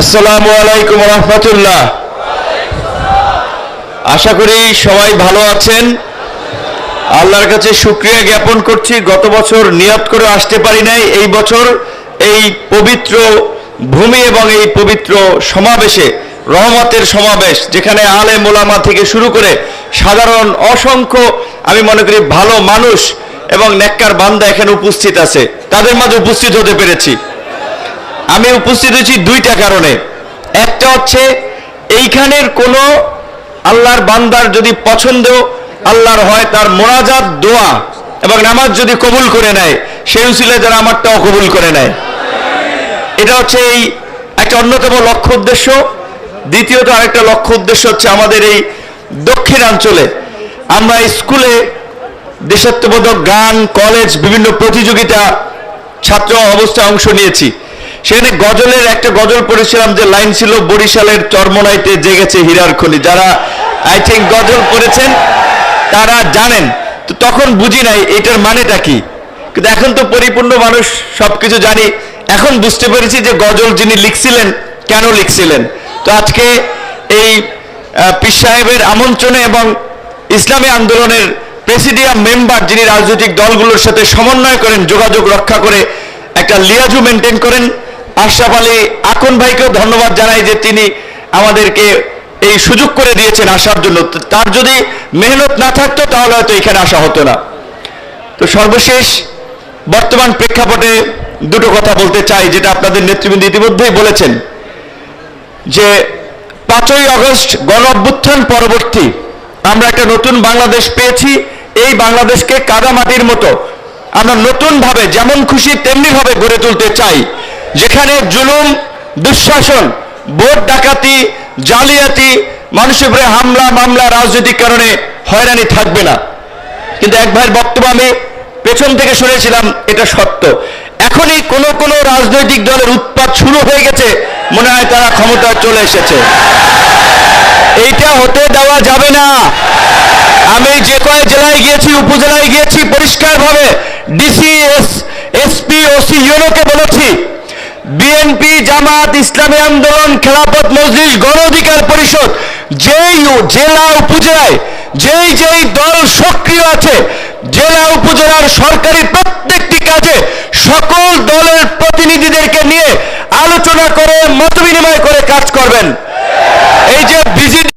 আসসালামু আলাইকুম রহমতুল্লাহ আশা করি সবাই ভালো আছেন। আল্লাহর কাছে শুক্রিয়া জ্ঞাপন করছি, গত বছর নিয়ত করে আসতে পারি নাই। এই বছর এই পবিত্র ভূমি এবং এই পবিত্র সমাবেশে, রহমতের সমাবেশ, যেখানে আলে মোলামা থেকে শুরু করে সাধারণ, অসংখ্য, আমি মনে করি ভালো মানুষ এবং নেককার বান্দা এখানে উপস্থিত আছে। তাদের মাঝে উপস্থিত হতে পেরেছি। আমি উপস্থিত হয়েছি দুইটা কারণে। একটা হচ্ছে, এইখানের কোনো আল্লাহর বান্দার যদি পছন্দ আল্লাহর হয়, তার মোনাজাত, দোয়া এবং নামাজ যদি কবুল করে নেয়, সেই উসিলে যারা আমারটাও কবুল করে নেয়। এটা হচ্ছে এই একটা অন্যতম লক্ষ্য উদ্দেশ্য। দ্বিতীয়ত আরেকটা লক্ষ্য উদ্দেশ্য হচ্ছে আমাদের এই দক্ষিণাঞ্চলে আমরা স্কুলে দেশাত্মবোধক গান, কলেজ, বিভিন্ন প্রতিযোগিতা, ছাত্র অবস্থায় অংশ নিয়েছি। সেখানে গজলের একটা গজল পড়েছিলাম যে লাইন ছিল, বরিশালের চর্মনাইতে জেগেছে হীরার খনি। যারা আই থিঙ্ক গজল পড়েছেন, তারা জানেন। তো তখন বুঝি নাই এটার মানেটা কি। কিন্তু এখন তো পরিপূর্ণ মানুষ, সবকিছু জানি। এখন বুঝতে পেরেছি যে গজল যিনি লিখছিলেন, কেন লিখছিলেন? তো আজকে এই পীর সাহেবের আমন্ত্রণে এবং ইসলামী আন্দোলনের প্রেসিডিয়াম মেম্বার যিনি রাজনৈতিক দলগুলোর সাথে সমন্বয় করেন, যোগাযোগ রক্ষা করে একটা লিয়াজু মেনটেন করেন। আশরাফ আলী আকন ভাইকেও ধন্যবাদ জানাই যে তিনি আমাদেরকে এই সুযোগ করে দিয়েছেন আসার জন্য। তার যদি মেহনত না থাকতো, তাহলে হয়তো এখানে আসা হতো না। তো সর্বশেষ বর্তমান প্রেক্ষাপটে দুটো কথা বলতে চাই, যেটা আপনাদের নেতৃবৃন্দ ইতিমধ্যেই বলেছেন, যে পাঁচই আগস্ট গণ অভ্যুত্থান পরবর্তী। আমরা একটা নতুন বাংলাদেশ পেয়েছি, এই বাংলাদেশকে কাদামাটির মতো। আমরা নতুন ভাবে যেমন খুশি তেমনি ভাবে গড়ে তুলতে চাই। যেখানে জুলুম, দুঃশাসন, ভোট ডাকাতি, জালিয়াতি, মানুষের উপরে হামলা, মামলা, রাজনৈতিক কারণে হয়রানি থাকবে না। কিন্তু এক ভাইয়ের বক্তব্য আমি পেছন থেকে শুনেছিলাম, এটা সত্য। এখনই কোন কোন রাজনৈতিক দলের উৎপাত শুরু হয়ে গেছে মনে হয় তারা ক্ষমতায় চলে এসেছে। এইটা হতে দেওয়া যাবে না। আমি যে কয় জেলায় গিয়েছি, উপজেলায় গিয়েছি, পরিষ্কারভাবে ডিসি এসপি ওসি ইউনোকে বলেছি। বিএনপি জামাত, ইসলামী আন্দোলন খেলাপথ মজলিস, গণ অধিকার পরিষদ, যেই জেলা উপজেলায়, যেই যেই দল সক্রিয় আছে, জেলা উপজেলার সরকারি